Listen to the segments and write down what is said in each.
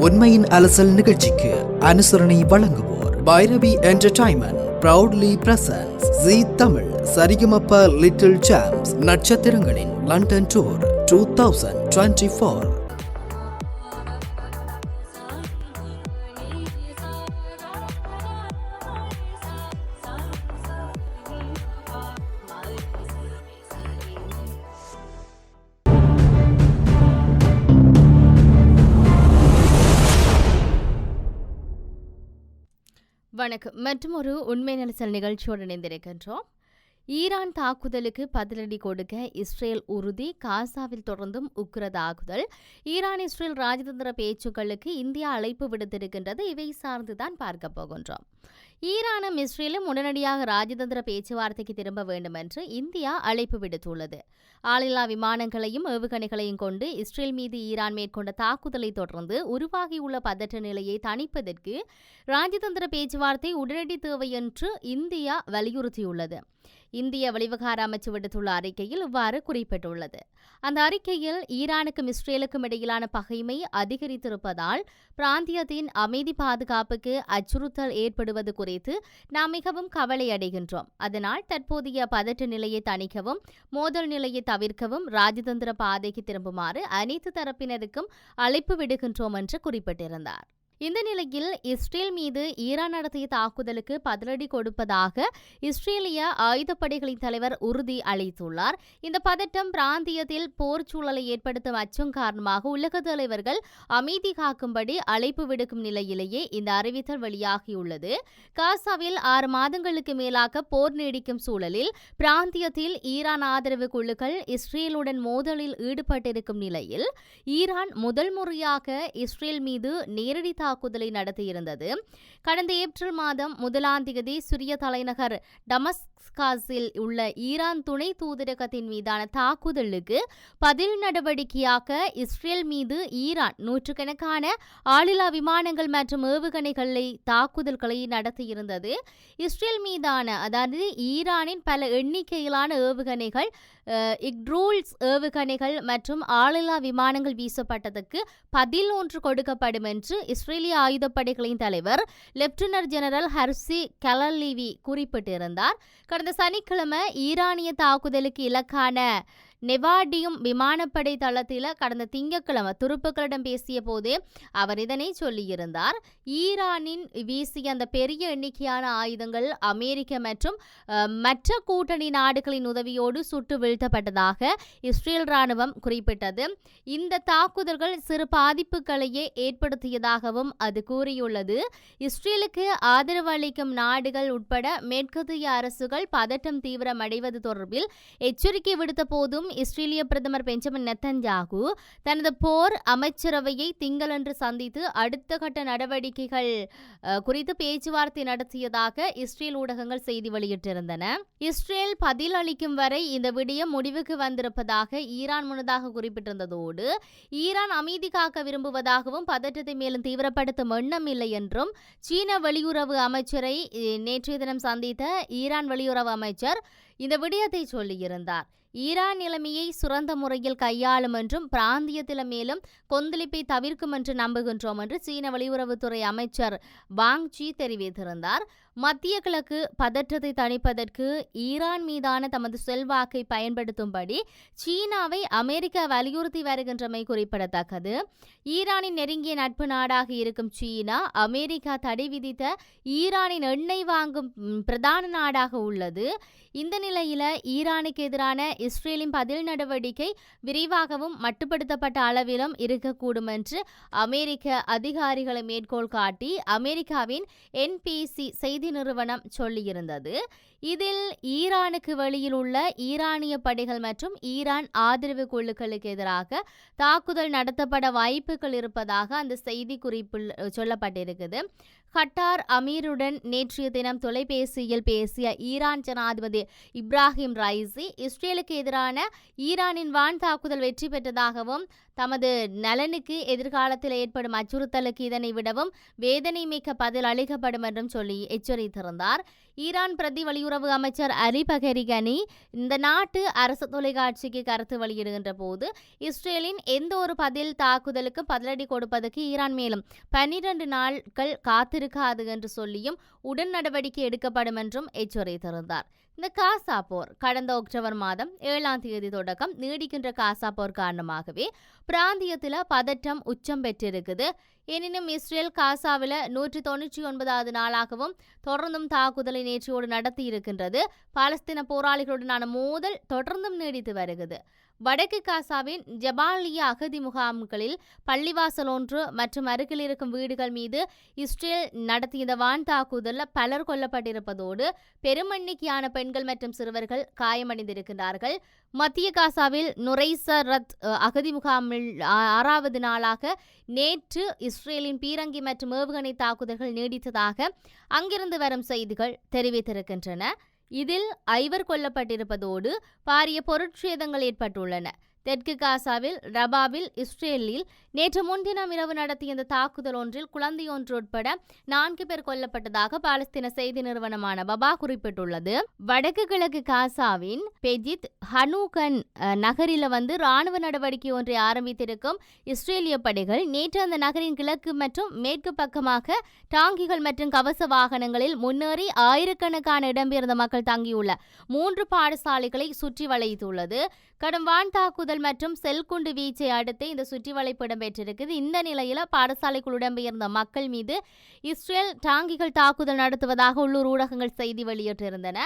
உண்மையின் அலசல் நிகழ்ச்சிக்கு அனுசரணை வழங்குவோர். Bhairavi entertainment proudly presents Zee Tamil Sarigamapa little champs நட்சத்திரங்களின் London tour two thousand twenty four வணக்கம். மற்றும் ஒரு உண்மை நலசல் நிகழ்ச்சியோடு இணைந்திருக்கின்றோம். ஈரான் தாக்குதலுக்கு பதிலடி கொடுக்க இஸ்ரேல் உறுதி காசாவில் தொடர்ந்தும் உக்கிர தாக்குதல். ஈரான் இஸ்ரேல் ராஜதந்திர பேச்சுக்களுக்கு இந்தியா அழைப்பு விடுத்திருக்கின்றது. இவை சார்ந்துதான் பார்க்க போகின்றோம். ஈரானும் இஸ்ரேலும் உடனடியாக ராஜதந்திர பேச்சுவார்த்தைக்கு திரும்ப வேண்டும் என்று இந்தியா அழைப்பு விடுத்துள்ளது. ஆளில்லா விமானங்களையும் ஏவுகணைகளையும் கொண்டு இஸ்ரேல் மீது ஈரான் மேற்கொண்ட தாக்குதலை தொடர்ந்து உருவாகியுள்ள பதற்ற நிலையை தணிப்பதற்கு ராஜதந்திர பேச்சுவார்த்தை உடனடி தேவை என்று இந்தியா வலியுறுத்தியுள்ளது. இந்திய வெளிவிகார அமைச்சு விடுத்துள்ள அறிக்கையில் இவ்வாறு குறிப்பிட்டுள்ளது. அந்த அறிக்கையில் ஈரானுக்கும் இஸ்ரேலுக்கும் இடையிலான பகைமை அதிகரித்திருப்பதால் பிராந்தியத்தின் அமைதி பாதுகாப்புக்கு அச்சுறுத்தல் ஏற்படுவது குறித்து நாம் மிகவும் கவலையடைகின்றோம் அதனால் தற்போதைய பதற்ற நிலையை தணிக்கவும் மோதல் நிலையை தவிர்க்கவும் ராஜதந்திர பாதைக்கு திரும்புமாறு அனைத்து தரப்பினருக்கும் அழைப்பு விடுகின்றோம் என்று குறிப்பிட்டிருந்தார். இந்த நிலையில் இஸ்ரேல் மீது ஈரான் நடத்திய தாக்குதலுக்கு பதிலடி கொடுப்பதாக இஸ்ரேலிய ஆயுதப்படைகளின் தலைவர் உறுதி அளித்துள்ளார். இந்த பதட்டம் பிராந்தியத்தில் போர் சூழலை ஏற்படுத்தும் அச்சம் காரணமாக உலக தலைவர்கள் அமைதி காக்கும்படி அழைப்பு விடுக்கும் நிலையிலேயே இந்த அறிவித்தல் வெளியாகியுள்ளது. காசாவில் ஆறு மாதங்களுக்கு மேலாக போர் நீடிக்கும் சூழலில் பிராந்தியத்தில் ஈரான் ஆதரவு குழுக்கள் இஸ்ரேலுடன் மோதலில் ஈடுபட்டிருக்கும் நிலையில் ஈரான் முதல் முறையாக இஸ்ரேல் மீது நேரடி நடத்தியிருந்தது. கடந்த ஏப்ரல் மாதம் முதலாம் தேதி சிரிய தலைநகர் டமஸ்காஸில் உள்ள ஈரான் துணை தூதரகத்தின் மீதான தாக்குதலுக்கு பதில் நடவடிக்கையாக இஸ்ரேல் மீது ஈரான் நூற்றுக்கணக்கான ஆளில்லா விமானங்கள் மற்றும் ஏவுகணைகளை தாக்குதல்களை நடத்தியிருந்தது. இஸ்ரேல் மீதான அதாவது ஈரானின் பல எண்ணிக்கையிலான ஏவுகணைகள் இக்ரூல்ஸ் ஏவுகணைகள் மற்றும் ஆளில்லா விமானங்கள் வீசப்பட்டதற்கு பதில் ஒன்று கொடுக்கப்படும் என்று இஸ்ரேலிய ஆயுதப்படைகளின் தலைவர் லெப்டினர் ஜெனரல் ஹர்சி கலலிவி குறிப்பிட்டிருந்தார். கடந்த சனிக்கிழமை ஈரானிய தாக்குதலுக்கு இலக்கான நெவாடியும் விமானப்படை தளத்தில் கடந்த திங்கட்கிழமை துருப்புக்களிடம் பேசிய போதே அவர் இதனை சொல்லியிருந்தார். ஈரானின் வீசிய அந்த பெரிய எண்ணிக்கையான ஆயுதங்கள் அமெரிக்க மற்றும் மற்ற கூட்டணி நாடுகளின் உதவியோடு சுட்டு வீழ்த்தப்பட்டதாக இஸ்ரேல் ராணுவம் குறிப்பிட்டது. இந்த தாக்குதல்கள் சிறு பாதிப்புகளையே ஏற்படுத்தியதாகவும் அது கூறியுள்ளது. இஸ்ரேலுக்கு ஆதரவு அளிக்கும் நாடுகள் உட்பட மேற்கத்திய அரசுகள் பதட்டம் தீவிரமடைவது தொடர்பில் எச்சரிக்கை விடுத்த போதும் இஸ்ரேலிய பிரதமர் பெஞ்சமின் நெத்தன்யாகு தனது போர் அமைச்சரவையை திங்களன்று சந்தித்து அடுத்த கட்ட நடவடிக்கைகள் குறித்து பேச்சுவார்த்தை நடத்தியதாக இஸ்ரேல் ஊடகங்கள் செய்தி வெளியிட்டிருந்தன. இஸ்ரேல் பதில் அளிக்கும் வரை இந்த விடயம் முடிவுக்கு வந்திருப்பதாக ஈரான் முன்னதாக குறிப்பிட்டிருந்ததோடு ஈரான் அமைதி காக்க விரும்புவதாகவும் பதற்றத்தை மேலும் தீவிரப்படுத்தும் எண்ணம் இல்லை என்றும் சீன வெளியுறவு அமைச்சரை நேற்றைய தினம் சந்தித்த ஈரான் வெளியுறவு அமைச்சர் இந்த விடயத்தை சொல்லியிருந்தார். ஈரான் நிலைமையை சுரந்த முறையில் கையாளும் என்றும் பிராந்தியத்தில மேலும் கொந்தளிப்பை தவிர்க்கும் என்று நம்புகின்றோம் என்று சீன வெளியுறவுத்துறை அமைச்சர் வாங் ஜி தெரிவித்திருந்தார். மத்திய கிழக்கு பதற்றத்தை தணிப்பதற்கு ஈரான் மீதான தமது செல்வாக்கை பயன்படுத்தும்படி சீனாவை அமெரிக்கா வலியுறுத்தி வருகின்றமை குறிப்பிடத்தக்கது. ஈரானின் நெருங்கிய நட்பு நாடாக இருக்கும் சீனா அமெரிக்கா தடை விதித்த ஈரானின் எண்ணெய் வாங்கும் பிரதான நாடாக உள்ளது. இந்த நிலையில ஈரானுக்கு எதிரான இஸ்ரேலின் பதில் நடவடிக்கை விரிவாகவும் மட்டுப்படுத்தப்பட்ட அளவிலும் இருக்கக்கூடும் என்று அமெரிக்க அதிகாரிகளை மேற்கோள் காட்டி அமெரிக்காவின் என்பிசி செய்தி நிறுவனம் சொல்லியிருந்தது. இதில் ஈரானுக்கு வெளியில் உள்ள ஈரானிய படைகள் மற்றும் ஈரான் ஆதரவு குழுக்களுக்கு எதிராக தாக்குதல் நடத்தப்பட வாய்ப்புகள் இருப்பதாக அந்த செய்தி குறிப்பில் சொல்லப்பட்டிருக்குது. கட்டார் அமீருடன் நேற்றைய தினம் தொலைபேசியில் பேசிய ஈரான் ஜனாதிபதி இப்ராஹிம் ரைசி இஸ்ரேலுக்கு எதிரான ஈரானின் வான் தாக்குதல் வெற்றி பெற்றதாகவும் தமது நலனுக்கு எதிர்காலத்தில் ஏற்படும் அச்சுறுத்தலுக்கு இதனை விடவும் வேதனை மிக்க பதில் அளிக்கப்படும் என்றும் சொல்லி எச்சரித்திருந்தார். ஈரான் பிரதி வெளியுறவு அமைச்சர் அலி பகரிகனி இந்த நாட்டு அரசு தொலைக்காட்சிக்கு கருத்து வெளியிடுகின்ற போது இஸ்ரேலின் எந்த ஒரு பதில் தாக்குதலுக்கும் பதிலடி கொடுப்பதற்கு ஈரான் மேலும் பன்னிரண்டு நாட்கள் காத்திருக்காது என்று சொல்லியும் உடன் நடவடிக்கை எடுக்கப்படும் என்றும் எச்சரித்திருந்தார். இந்த காசா போர் கடந்த அக்டோபர் மாதம் ஏழாம் தேதி தொடக்கம் நீடிக்கின்ற காசா போர் காரணமாகவே பிராந்தியத்தில் பதற்றம் உச்சம் பெற்றிருக்குது. எனினும் இஸ்ரேல் காசாவில் நூற்றி தொண்ணூற்றி ஒன்பதாவது நாளாகவும் தொடர்ந்தும் தாக்குதலை நேற்றியோடு நடத்தி இருக்கின்றது பாலஸ்தீன போராளிகளுடனான மோதல் தொடர்ந்தும் நீடித்து வருகிறது. வடக்கு காசாவின் ஜபாலியா அகதி முகாம்களில் பள்ளிவாசல் ஒன்று மற்றும் அருகில் இருக்கும் வீடுகள் மீது இஸ்ரேல் நடத்திய இந்த வான் தாக்குதலில் பலர் கொல்லப்பட்டிருப்பதோடு பெருமண்ணிக்கையான பெண்கள் மற்றும் சிறுவர்கள் காயமடைந்திருக்கிறார்கள் மத்திய காசாவில் நுரைசரத் அகதி முகாமில் ஆறாவது நாளாக நேற்று இஸ்ரேலின் பீரங்கி மற்றும் ஏவுகணை தாக்குதல்கள் நீடித்ததாக அங்கிருந்து வரும் செய்திகள் தெரிவித்திருக்கின்றன. இதில் ஐவர் கொல்லப்பட்டிருப்பதோடு பாரிய பொருட்சேதங்கள் ஏற்பட்டுள்ளன. தெற்கு காசாவில் ரபாவில் இஸ்ரேலில் நேற்று முன்தினம் இரவு நடத்திய இந்த தாக்குதல் ஒன்றில் குழந்தை ஒன்று உட்பட நான்கு பேர் கொல்லப்பட்டதாக பாலஸ்தீன செய்தி நிறுவனமான பபா குறிப்பிட்டுள்ளது. வடக்கு கிழக்கு காசாவின் பெஜித் ஹனூகன் நகரில் வந்து ராணுவ நடவடிக்கை ஒன்றை ஆரம்பித்திருக்கும் இஸ்ரேலிய படைகள் நேற்று அந்த நகரின் கிழக்கு மற்றும் மேற்கு பக்கமாக டாங்கிகள் மற்றும் கவச வாகனங்களில் முன்னேறி ஆயிரக்கணக்கான இடம்பெயர்ந்த மக்கள் தங்கியுள்ள மூன்று பாடசாலைகளை சுற்றி வளைத்துள்ளது. கடும் வான் தாக்குதல் தாக்குதல் மற்றும் செல்குண்டு வீச்சை அடுத்து இந்த சுற்றிவளைப்பு இடம்பெற்றிருக்குது. இந்த நிலையில் பாடசாலைக்குள் இடம்பெயர்ந்த மக்கள் மீது இஸ்ரேல் டாங்கிகள் தாக்குதல் நடத்துவதாக உள்ளூர் ஊடகங்கள் செய்தி வெளியிட்டிருந்தன.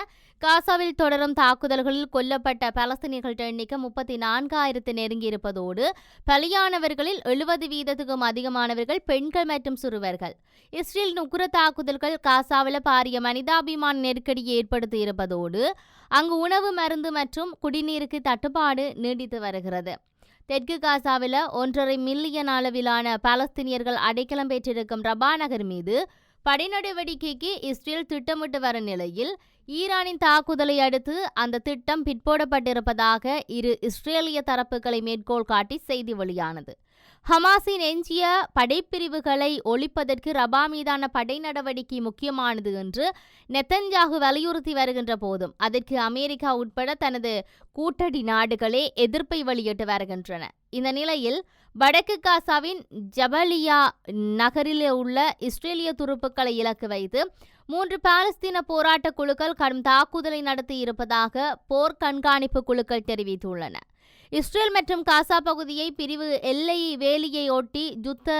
காசாவில் தொடரும் தாக்குதல்களில் கொல்லப்பட்ட பலஸ்தீனியர்கள் எண்ணிக்கை முப்பத்தி நான்காயிரத்து நெருங்கியிருப்பதோடு பலியானவர்களில் எழுபது வீதத்துக்கும் அதிகமானவர்கள் பெண்கள் மற்றும் சிறுவர்கள். இஸ்ரேல் நுக்குர தாக்குதல்கள் காசாவில் பாரிய மனிதாபிமான நெருக்கடியை ஏற்படுத்தி இருப்பதோடு அங்கு உணவு மருந்து மற்றும் குடிநீருக்கு தட்டுப்பாடு நீடித்து வருகிறது தெற்கு காசாவில் ஒன்றரை மில்லியன் அளவிலான பாலஸ்தீனியர்கள் அடைக்கலம் பெற்றிருக்கும் ரபா நகர் மீது படை நடவடிக்கைக்கு இஸ்ரேல் திட்டமிட்டு வர நிலையில் ஈரானின் தாக்குதலை அடுத்து அந்த திட்டம் பிற்போடப்பட்டிருப்பதாக இரு இஸ்ரேலிய தரப்புகளை மேற்கோள் காட்டி செய்தி வெளியானது. ஹமாஸின் எஞ்சிய படைப்பிரிவுகளை ஒழிப்பதற்கு ரபா மீதான படை நடவடிக்கை முக்கியமானது என்று நெத்தன்ஜாகு வலியுறுத்தி வருகின்ற போதும் அதற்கு அமெரிக்கா உட்பட தனது கூட்டடி நாடுகளே எதிர்ப்பை வெளியிட்டு வருகின்றன. இந்த நிலையில் வடக்கு காசாவின் ஜபலியா நகரில் உள்ள இஸ்ரேலிய துருப்புக்களை இலக்கு வைத்து மூன்று பாலஸ்தீன போராட்ட குழுக்கள் கடும் தாக்குதலை நடத்தி இருப்பதாக போர் கண்காணிப்பு குழுக்கள் தெரிவித்துள்ளன. இஸ்ரேல் மற்றும் காசா பகுதியை பிரிவு எல்லை வேலியை ஒட்டி யுத்த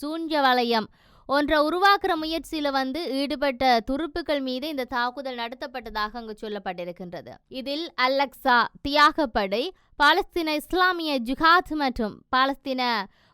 சூஞ்ச வலயம் ஒன்றை உருவாக்குற முயற்சியில் வந்து ஈடுபட்ட துருப்புகள் மீது இந்த தாக்குதல் நடத்தப்பட்டதாக அங்கு சொல்லப்பட்டிருக்கின்றது. இதில் அலக்சா தியாகப்படை பாலஸ்தீன இஸ்லாமிய ஜிஹாத் மற்றும் பாலஸ்தீன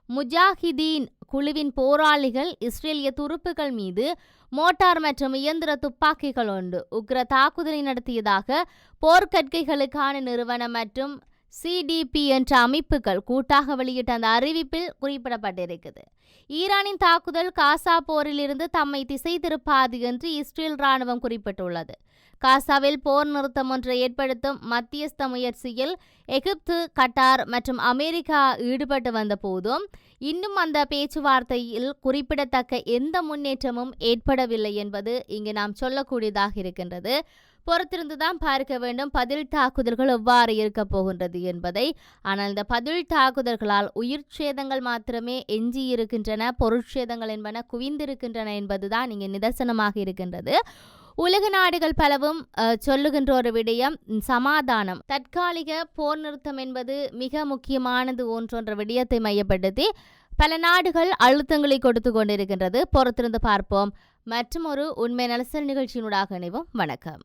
முஜாஹிதீன் குழுவின் போராளிகள் இஸ்ரேலிய துருப்புகள் மீது மோட்டார் மற்றும் இயந்திர துப்பாக்கிகள் உண்டு உக்ர தாக்குதலை நடத்தியதாக போர்க்கட்கைகளுக்கான நிறுவனம் மற்றும் சிடிபி என்ற அமைப்புகள் கூட்டாக வெளியிட்ட அந்த அறிவிப்பில் குறிப்பிடப்பட்டிருக்குது. ஈரானின் தாக்குதல் காசா போரிலிருந்து தம்மை திசை திருப்பாது என்று இஸ்ரேல் ராணுவம் குறிப்பிட்டுள்ளது. காசாவில் போர் நிறுத்தம் ஒன்றை ஏற்படுத்தும் மத்தியஸ்த முயற்சியில் எகிப்து கட்டார் மற்றும் அமெரிக்கா ஈடுபட்டு வந்த போதும் இன்னும் அந்த பேச்சுவார்த்தையில் குறிப்பிடத்தக்க எந்த முன்னேற்றமும் ஏற்படவில்லை என்பது இங்கு நாம் சொல்லக்கூடியதாக இருக்கின்றது. பொறுத்திருந்து தான் பார்க்க வேண்டும். பதில் தாக்குதல்கள் எவ்வாறு இருக்க போகின்றது என்பதை. ஆனால் இந்த பதில் தாக்குதல்களால் உயிர் சேதங்கள் மாத்திரமே எஞ்சி இருக்கின்றன பொருட்சேதங்கள் என்பன குவிந்திருக்கின்றன என்பதுதான் இங்கே நிதர்சனமாக இருக்கின்றது. உலக நாடுகள் பலவும் சொல்லுகின்ற ஒரு விடயம் சமாதானம். தற்காலிக போர் நிறுத்தம் என்பது மிக முக்கியமானது ஒன்றொன்ற விடயத்தை மையப்படுத்தி பல நாடுகள் அழுத்தங்களை கொடுத்து கொண்டிருக்கின்றது. பொறுத்திருந்து பார்ப்போம். மற்றும் ஒரு உண்மை நலசல் நிகழ்ச்சியினூடாக இணைவோம். வணக்கம்.